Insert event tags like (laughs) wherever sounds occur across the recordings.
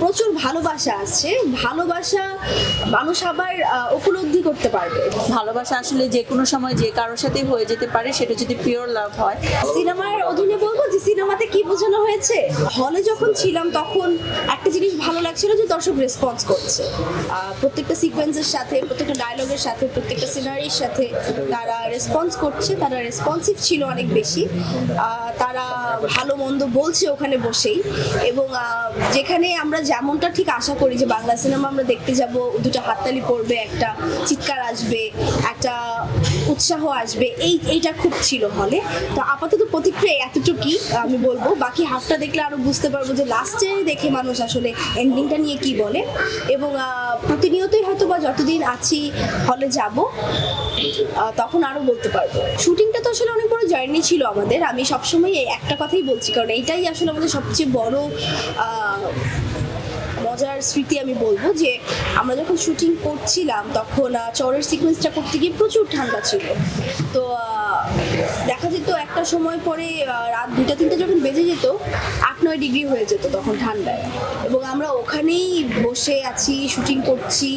প্রচুর ভালোবাসা আছে। ভালোবাসা মানুষ আবার উপলব্ধি করতে পারবে। ভালোবাসা আসলে যে কোনো সময় যে কারোর সাথেই হয়ে যেতে পারে সেটা যদি পিওর লাভ হয়। সিনেমার অধীনে বলব যে সিনেমাতে কি বোঝানো হয়েছে? হলে যখন ছিলাম তখন একটা জিনিস ভালো লাগছিল যে দর্শক রেসপন্স করছে। প্রত্যেকটা সিকোয়েন্সের সাথে প্রত্যেকটা ডায়লগের সাথে প্রত্যেকটা সিনারির সাথে তারা রেসপন্স করছে। তারা রেসপন্সিভ ছিল অনেক বেশি। তারা ভালো মন্দ বলছে ওখানে বসেই। এবং যেখানে আমরা যেমনটা ঠিক আশা করি যে বাংলা সিনেমা আমরা দেখতে যাব, দুটো হাততালি পড়বে, একটা চিৎকার আসবে, একটা উৎসাহ আসবে, এই, এইটা খুব ছিল হলে তো আপাতত প্রতিক্রিয়া এতটুকুই আমি বলব। বাকি হাফটা দেখলে আরও বুঝতে পারব যে লাস্টে দেখে মানুষ আসলে এন্ডিংটা নিয়ে কি বলে। এবং প্রতিনিয়তই হয়তো বা যতদিন আছি হলে যাব তখন আরও বলতে পারব। শুটিংটা তো আসলে অনেক বড় জার্নি ছিল আমাদের। আমি সবসময় একটা কথাই বলছি, কারণ এইটাই আসলে আমাদের সবচেয়ে বড় মজার স্মৃতি আমি বলব যে আমরা যখন শুটিং করছিলাম, তখন চরের সিকোয়েন্সটা করতে গিয়ে প্রচুর ঠান্ডা ছিল। তো দেখা যেত একটা সময় পরে রাত দুটা তিনটা যখন বেজে যেত, আট, নয় ডিগ্রি হয়ে যেত তখন ঠান্ডায়। এবং আমরা ওখানেই বসে আছি শুটিং করছি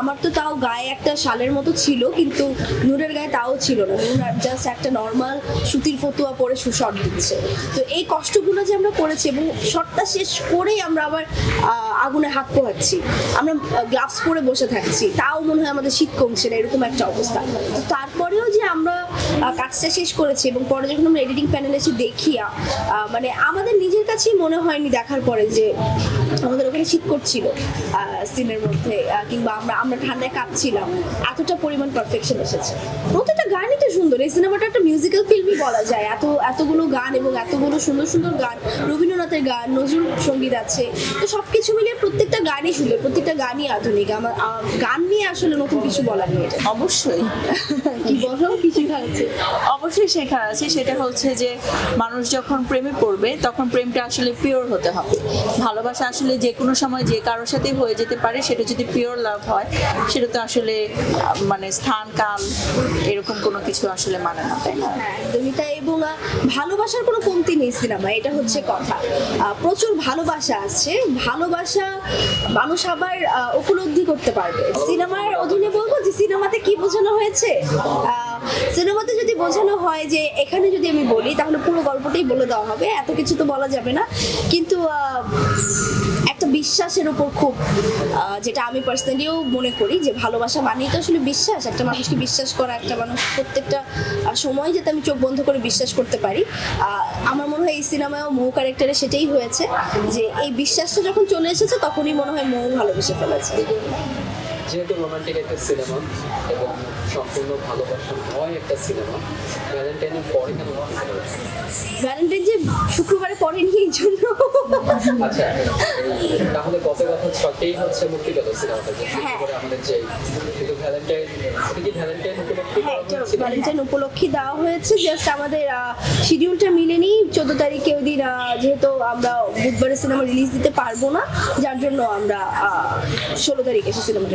আমার তো তাও গায়ে একটা শালের মতো ছিল, কিন্তু নূরের গায়ে তাও ছিল না। নূর জাস্ট একটা নর্মাল সুতির ফতুয়া পরে শট দিচ্ছে। তো এই কষ্টগুলো যে আমরা করেছি এবং শটটা শেষ করেই আমরা আবার আগুনে হাত পোহাচ্ছি। আমরা গ্লাভস পরে বসে থাকছি। তাও মনে হয় আমাদের শীত কমছে না, এরকম একটা অবস্থা। তো তারপরেও যে আমরা কাজটা শেষ করেছি এবং পরে যখন আমরা এডিটিং প্যানেলে এসে দেখি মানে আমাদের নিজের কাছেই মনে হয়নি দেখার পরে যে আমাদের ওখানে শীত করছিল সিনের মধ্যে কিংবা আমরা আমরা ঠান্ডায় কাঁপছিলাম। এতটা পরিমাণ পারফেকশন এসেছে। প্রত্যেকটা গানই তো সুন্দর। এই সিনেমাটা একটা মিউজিক্যাল ফিল্মই বলা যায়। এত, এতগুলো গান এবং এতগুলো সুন্দর সুন্দর গান রবীন্দ্রনাথের গান নজরুল সংগীত আছে। তো সব কিছু মিলিয়ে প্রত্যেকটা গানই সুন্দর প্রত্যেকটা গানই আধুনিক। আমার গান নিয়ে আসলে নতুন কিছু বলার নেই। অবশ্যই। (laughs) কি বলো কি শেখা আছে অবশ্যই শেখার আছে। সেটা হচ্ছে যে মানুষ যখন প্রেমে পড়বে তখন প্রেমটা আসলে পিওর হতে হবে। ভালোবাসা আসলে যে কোনো সময় যে কারোর সাথেই হয়ে যেতে পারে সেটা যদি পিওর লাভ হয় সেটা তো আসলে মানে স্থান কাল এরকম কোনো কিছু আসলে মানে না তাই না? হ্যাঁ, একদমই তাই। এবং ভালোবাসার কোনো কমতি নেই সিনেমা এটা হচ্ছে কথা। প্রচুর ভালোবাসা আছে। ভালোবাসা মানুষ আবার উপলব্ধি করতে পারবে। সিনেমার অধীনে বলব যে সিনেমাতে কি বোঝানো হয়েছে? সিনেমাতে যদি বোঝানো হয় যে এখানে যদি আমি বলি, তাহলে পুরো গল্পটাই বলে দেওয়া হবে। এত কিছু তো বলা যাবে না। কিন্তু বিশ্বাসের উপর খুব যেটা আমি পার্সোনালিও মনে করি যে ভালোবাসা মানেই তো আসলে বিশ্বাস। একটা মানুষকে বিশ্বাস করা, একটা মানুষ প্রত্যেকটা সময় যাতে আমি চোখ বন্ধ করে বিশ্বাস করতে পারি। আমার মনে হয় এই সিনেমায়ও মৌ ক্যারেক্টারে সেটাই হয়েছে যে এই বিশ্বাসটা যখন চলে এসেছে তখনই মনে হয় মৌ ভালোবেসে ফেলেছে। যেহেতু রোমান্টিক একটা সিনেমা এবং সম্পূর্ণ ভালোবাসা হয় একটা সিনেমা ভ্যালেন্টাইনের পরে কেন ভ্যালেন্টাইন যে শুক্রবারে পড়েনি এই জন্য আচ্ছা তাহলে গত কথা ছটেই হচ্ছে মুক্তি পেল সিনেমাটা যে হ্যাঁ। আমাদের যে কিন্তু ভ্যালেন্টাইন কি ভ্যালেন্টাইন উপলক্ষে? ভ্যালেন্টাইন উপলক্ষে দেওয়া হয়েছে জাস্ট আমাদের শিডিউলটা মিলেনি চোদ্দ তারিখে ওই দিন যেহেতু আমরা বুধবারে সিনেমা রিলিজ দিতে পারব না যার জন্য আমরা ষোলো তারিখে এসে সিনেমাটা